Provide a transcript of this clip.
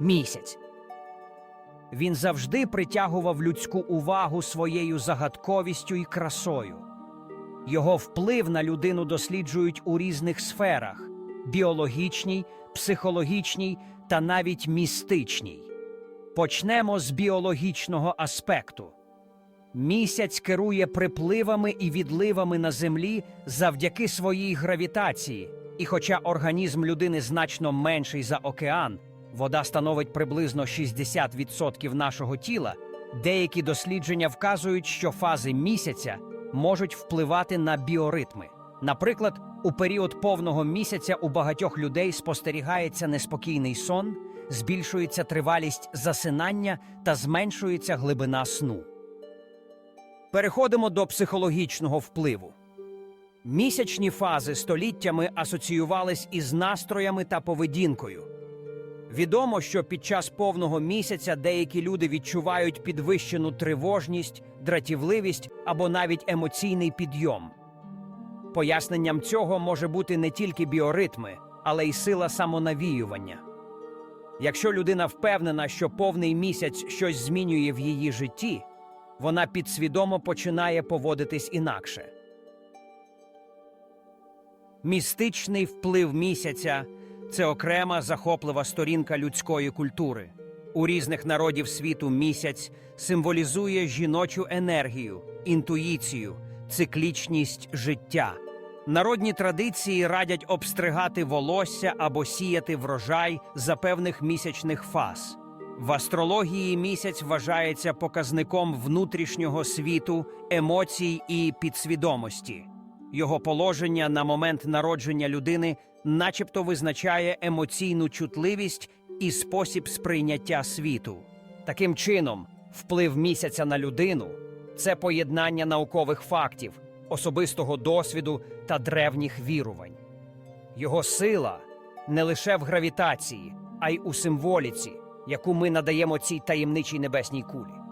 місяць. Він завжди притягував людську увагу своєю загадковістю і красою. Його вплив на людину досліджують у різних сферах біологічній, психологічній та навіть містичній. Почнемо з біологічного аспекту. Місяць керує припливами і відливами на землі завдяки своїй гравітації. І хоча організм людини значно менший за океан, вода становить приблизно 60% нашого тіла, деякі дослідження вказують, що фази місяця можуть впливати на біоритми. Наприклад, у період повного місяця у багатьох людей спостерігається неспокійний сон, збільшується тривалість засинання та зменшується глибина сну. Переходимо до психологічного впливу. Місячні фази століттями асоціювались із настроями та поведінкою. Відомо, що під час повного місяця деякі люди відчувають підвищену тривожність, дратівливість або навіть емоційний підйом. Поясненням цього може бути не тільки біоритми, але й сила самонавіювання. Якщо людина впевнена, що повний місяць щось змінює в її житті, вона підсвідомо починає поводитись інакше. Містичний вплив місяця це окрема захоплива сторінка людської культури. У різних народів світу місяць символізує жіночу енергію, інтуїцію, циклічність життя. Народні традиції радять обстригати волосся або сіяти врожай за певних місячних фаз. В астрології місяць вважається показником внутрішнього світу, емоцій і підсвідомості. Його положення на момент народження людини начебто визначає емоційну чутливість і спосіб сприйняття світу. Таким чином, вплив місяця на людину це поєднання наукових фактів, особистого досвіду та древніх вірувань. Його сила не лише в гравітації, а й у символіці, яку ми надаємо цій таємничій небесній кулі.